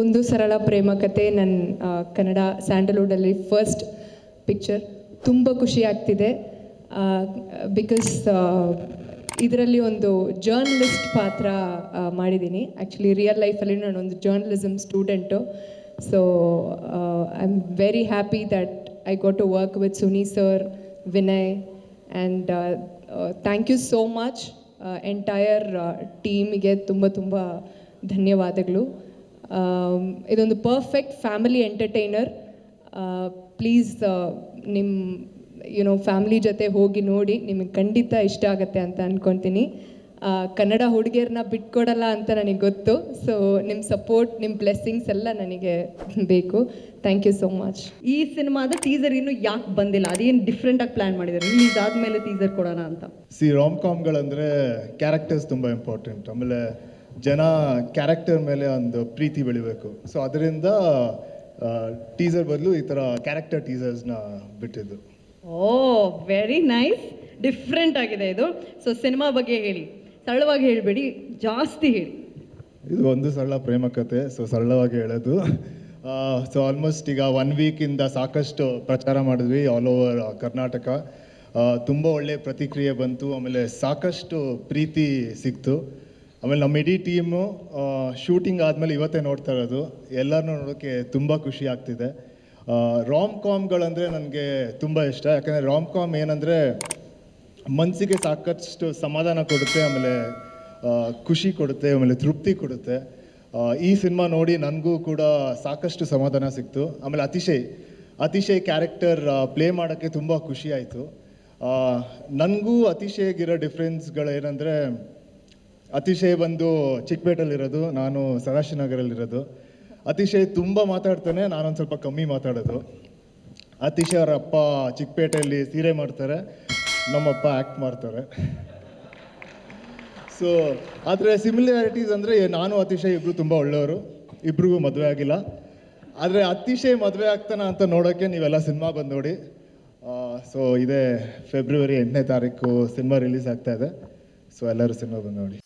ಒಂದು ಸರಳ ಪ್ರೇಮ ಕತೆ ನನ್ನ ಕನ್ನಡ ಸ್ಯಾಂಡಲ್ವುಡಲ್ಲಿ ಫಸ್ಟ್ ಪಿಕ್ಚರ್ ತುಂಬ ಖುಷಿ ಆಗ್ತಿದೆ. ಬಿಕಾಸ್ ಇದರಲ್ಲಿ ಒಂದು ಜರ್ನಲಿಸ್ಟ್ ಪಾತ್ರ ಮಾಡಿದ್ದೀನಿ. ಆ್ಯಕ್ಚುಲಿ ರಿಯಲ್ ಲೈಫಲ್ಲಿ ನಾನೊಂದು journalism student so I am very happy that I got to work with Suni sir Vinay and thank you so much entire ಟೀಮಿಗೆ ತುಂಬ ತುಂಬ ಧನ್ಯವಾದಗಳು. ಇದೊಂದು ಪರ್ಫೆಕ್ಟ್ ಫ್ಯಾಮಿಲಿ ಎಂಟರ್ಟೈನರ್ ಪ್ಲೀಸ್ ನಿಮ್ಮ ಯುನೋ ಫ್ಯಾಮ್ಲಿ ಜೊತೆ ಹೋಗಿ ನೋಡಿ ನಿಮಗೆ ಖಂಡಿತ ಇಷ್ಟ ಆಗುತ್ತೆ ಅಂತ ಅಂದ್ಕೊತೀನಿ ಕನ್ನಡ ಹುಡುಗಿಯರನ್ನ ಬಿಟ್ಕೊಡಲ್ಲ ಅಂತ ನನಗೆ ಗೊತ್ತು. ಸೊ ನಿಮ್ಮ ಸಪೋರ್ಟ್ ನಿಮ್ಮ ಬ್ಲೆಸ್ಸಿಂಗ್ಸ್ ಎಲ್ಲ ನನಗೆ ಬೇಕು. ಥ್ಯಾಂಕ್ ಯು ಸೋ ಮಚ್ ಈ ಸಿನಿಮಾದ ಟೀಸರ್ ಇನ್ನು ಯಾಕೆ ಬಂದಿಲ್ಲ? ಅದೇನು ಡಿಫ್ರೆಂಟ್ ಆಗಿ ಪ್ಲಾನ್ ಮಾಡಿದ್ದಾರೆ ರಿಲೀಸ್ ಆದ್ಮೇಲೆ ಟೀಸರ್ ಕೊಡೋಣ ಅಂತ. ಸಿ ರಾಮ್ ಕಾಮ್ಗಳಂದರೆ ಕ್ಯಾರೆಕ್ಟರ್ಸ್ ತುಂಬ ಇಂಪಾರ್ಟೆಂಟ್ ಆಮೇಲೆ ಜನ ಕ್ಯಾರೆಕ್ಟರ್ ಮೇಲೆ ಒಂದು ಪ್ರೀತಿ ಬೆಳಿಬೇಕು. ಸೊ ಅದರಿಂದ ಟೀಸರ್ ಬದಲು ಈ ಥರ ಕ್ಯಾರೆಕ್ಟರ್ ಟೀಸರ್ಸ್ನ ಬಿಟ್ಟಿದ್ದು. ಓ ವೆರಿ ನೈಸ್ ಡಿಫ್ರೆಂಟ್ ಆಗಿದೆ ಇದು. ಸೊ ಸಿನಿಮಾ ಬಗ್ಗೆ ಹೇಳಿ. ಸರಳವಾಗಿ ಹೇಳಬೇಡಿ. ಜಾಸ್ತಿ ಹೇಳಿ. ಇದು ಒಂದು ಸರಳ ಪ್ರೇಮ ಕತೆ. ಸೊ ಸರಳವಾಗಿ ಹೇಳೋದು. ಸೊ ಆಲ್ಮೋಸ್ಟ್ ಈಗ ಒನ್ ವೀಕಿಂದ ಸಾಕಷ್ಟು ಪ್ರಚಾರ ಮಾಡಿದ್ವಿ ಆಲ್ ಓವರ್ ಕರ್ನಾಟಕ. ತುಂಬ ಒಳ್ಳೆಯ ಪ್ರತಿಕ್ರಿಯೆ ಬಂತು. ಆಮೇಲೆ ಸಾಕಷ್ಟು ಪ್ರೀತಿ ಸಿಕ್ತು. ಆಮೇಲೆ ನಮ್ಮ ಇಡೀ ಟೀಮು ಶೂಟಿಂಗ್ ಆದಮೇಲೆ ಇವತ್ತೇ ನೋಡ್ತಾ ಇರೋದು. ಎಲ್ಲರನ್ನೂ ನೋಡೋಕ್ಕೆ ತುಂಬ ಖುಷಿ ಆಗ್ತಿದೆ. ರಾಮ್ ಕಾಮ್ಗಳಂದರೆ ನನಗೆ ತುಂಬ ಇಷ್ಟ. ಯಾಕಂದರೆ ರಾಮ್ ಕಾಮ್ ಏನಂದರೆ ಮನಸ್ಸಿಗೆ ಸಾಕಷ್ಟು ಸಮಾಧಾನ ಕೊಡುತ್ತೆ, ಆಮೇಲೆ ಖುಷಿ ಕೊಡುತ್ತೆ, ಆಮೇಲೆ ತೃಪ್ತಿ ಕೊಡುತ್ತೆ. ಈ ಸಿನಿಮಾ ನೋಡಿ ನನಗೂ ಕೂಡ ಸಾಕಷ್ಟು ಸಮಾಧಾನ ಸಿಕ್ತು. ಆಮೇಲೆ ಅತಿಶಯ್ ಅತಿಶಯ್ ಕ್ಯಾರೆಕ್ಟರ್ ಪ್ಲೇ ಮಾಡೋಕ್ಕೆ ತುಂಬ ಖುಷಿ ನನಗೂ ಅತಿಶಯಗಿರೋ ಡಿಫ್ರೆನ್ಸ್ಗಳು ಏನಂದರೆ ಅತಿಶಯ್ ಬಂದು ಚಿಕ್ಕಪೇಟೆಯಲ್ಲಿರೋದು, ನಾನು ಸದಾಶಿವನಗರಲ್ಲಿರೋದು. ಅತಿಶಯ್ ತುಂಬ ಮಾತಾಡ್ತಾನೆ, ನಾನೊಂದು ಸ್ವಲ್ಪ ಕಮ್ಮಿ ಮಾತಾಡೋದು. ಅತಿಶಯ್ ಅವರ ಅಪ್ಪ ಚಿಕ್ಕಪೇಟೆಯಲ್ಲಿ ಸೀರೆ ಮಾಡ್ತಾರೆ, ನಮ್ಮಪ್ಪ ಆ್ಯಕ್ಟ್ ಮಾಡ್ತಾರೆ. ಸೊ ಆದರೆ ಸಿಮಿಲ್ಯಾರಿಟೀಸ್ ಅಂದರೆ ನಾನು ಅತಿಶಯ್ ಇಬ್ಬರು ತುಂಬ ಒಳ್ಳೆಯವರು, ಇಬ್ರಿಗೂ ಮದುವೆ ಆಗಿಲ್ಲ. ಆದರೆ ಅತಿಶಯ್ ಮದುವೆ ಆಗ್ತಾನ ಅಂತ ನೋಡೋಕ್ಕೆ ನೀವೆಲ್ಲ ಸಿನಿಮಾ ಬಂದು ನೋಡಿ ಸೊ ಇದೇ ಫೆಬ್ರವರಿ ಎಂಟನೇ ತಾರೀಕು ಸಿನಿಮಾ ರಿಲೀಸ್ ಆಗ್ತಾ ಇದೆ. ಸೊ ಎಲ್ಲರೂ ಸಿನಿಮಾ ಬಂದು ನೋಡಿ